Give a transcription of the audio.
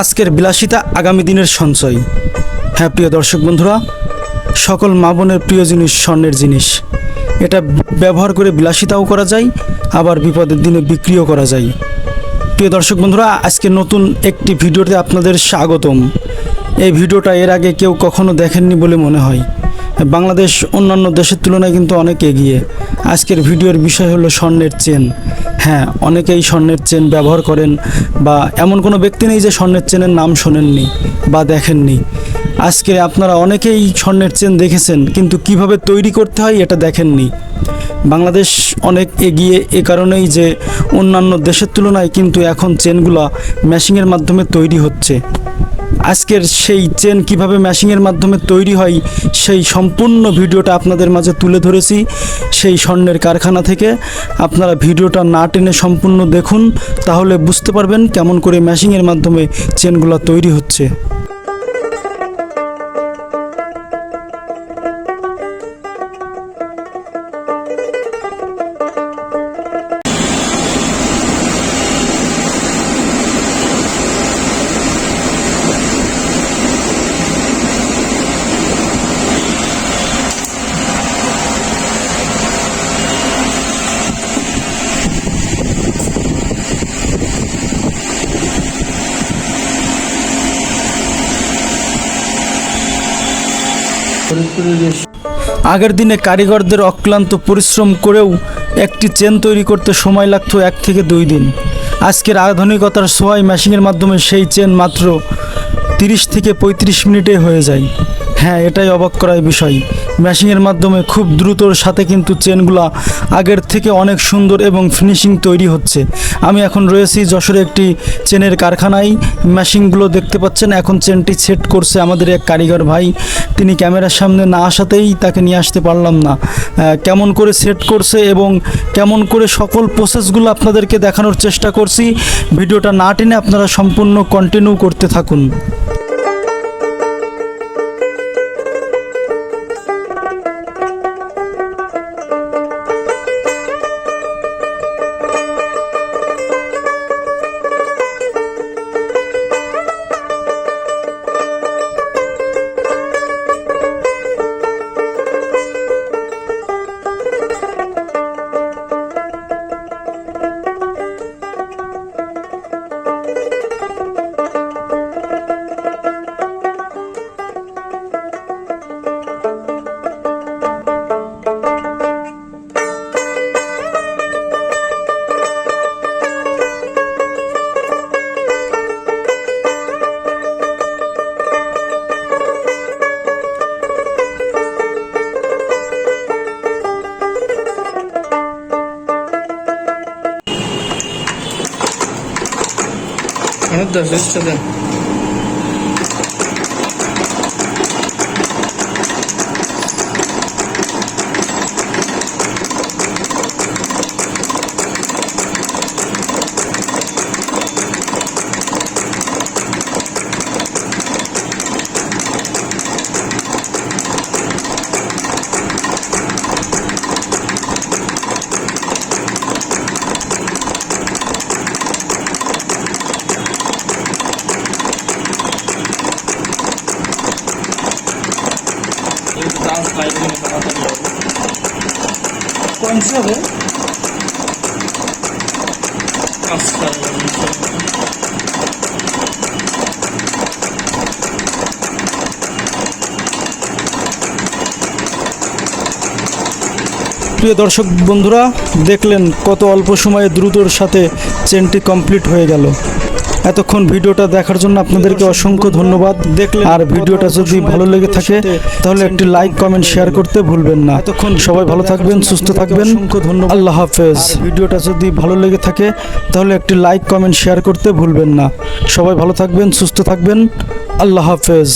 আজকের বিলাসিতা আগামী দিনের সঞ্চয়। হ্যাঁ প্রিয় দর্শক বন্ধুরা, সকল মা বোনের প্রিয় জিনিস স্বর্ণের জিনিস। এটা ব্যবহার করে বিলাসিতাও করা যায়, আবার বিপদের দিনে বিক্রিও করা যায়। প্রিয় দর্শক বন্ধুরা, আজকে নতুন একটি ভিডিওতে আপনাদের স্বাগতম। এই ভিডিওটা এর আগে কেউ কখনো দেখেননি বলে মনে হয়। বাংলাদেশ অন্যান্য দেশের তুলনায় কিন্তু অনেক এগিয়ে। আজকের ভিডিওর বিষয় হলো স্বর্ণের চেন। হ্যাঁ অনেকেই স্বর্ণের চেন ব্যবহার করেন বা এমন কোনো ব্যক্তি নেই যে স্বর্ণের চেনের নাম শোনেননি বা দেখেননি। আজকে আপনারা অনেকেই স্বর্ণের চেন দেখেছেন, কিন্তু কীভাবে তৈরি করতে হয় এটা দেখেননি। বাংলাদেশ অনেক এগিয়ে এ কারণেই যে অন্যান্য দেশের তুলনায় কিন্তু এখন চেনগুলা ম্যাশিংয়ের মাধ্যমে তৈরি হচ্ছে। আজকের সেই চেন কীভাবে ম্যাশিংয়ের মাধ্যমে তৈরি হয়, সেই সম্পূর্ণ ভিডিওটা আপনাদের মাঝে তুলে ধরেছি সেই স্বর্ণের কারখানা থেকে। আপনারা ভিডিওটা না টেনে সম্পূর্ণ দেখুন, তাহলে বুঝতে পারবেন কেমন করে ম্যাশিংয়ের মাধ্যমে চেনগুলো তৈরি হচ্ছে। আগের দিনে কারিগরদের অক্লান্ত পরিশ্রম করেও একটি চেন তৈরি করতে সময় লাগত এক থেকে দুই দিন। আজকের আধুনিকতার সোয়াই মেশিনের মাধ্যমে সেই চেন মাত্র তিরিশ থেকে পঁয়ত্রিশ মিনিটে হয়ে যায়। হ্যাঁ এটাই অবাক করার বিষয়। মেশিনের মাধ্যমে খুব দ্রুতর সাথে কিন্তু চেনগুলা আগের থেকে অনেক সুন্দর এবং ফিনিশিং তৈরি হচ্ছে। আমি এখন রয়েছি যশোরে একটি চেনের কারখানায়। মেশিনগুলো দেখতে পাচ্ছেন, এখন চেনটি সেট করছে আমাদের এক কারিগর ভাই। তিনি ক্যামেরার সামনে না আসাতেই তাকে নিয়ে আসতে পারলাম না। কেমন করে সেট করছে এবং কেমন করে সকল প্রসেসগুলো আপনাদেরকে দেখানোর চেষ্টা করছি, ভিডিওটা না টেনে আপনারা সম্পূর্ণ কন্টিনিউ করতে থাকুন। Muitas vezes você পয়েন্টস হবে প্রিয় দর্শক বন্ধুরা, দেখলেন কত অল্প সময়ে দ্রুতর সাথে চেনটি কমপ্লিট হয়ে গেল। এতক্ষণ ভিডিওটা দেখার জন্য আপনাদেরকে অসংখ্য ধন্যবাদ। দেখলে আর ভিডিওটা যদি ভালো লেগে থাকে তাহলে একটি লাইক কমেন্ট শেয়ার করতে ভুলবেন না। এতক্ষণ সবাই ভালো থাকবেন সুস্থ থাকবেন। অসংখ্য ধন্যবাদ। আল্লাহ হাফেজ। ভিডিওটা যদি ভালো লেগে থাকে তাহলে একটি লাইক কমেন্ট শেয়ার করতে ভুলবেন না। সবাই ভালো থাকবেন সুস্থ থাকবেন। আল্লাহ হাফেজ।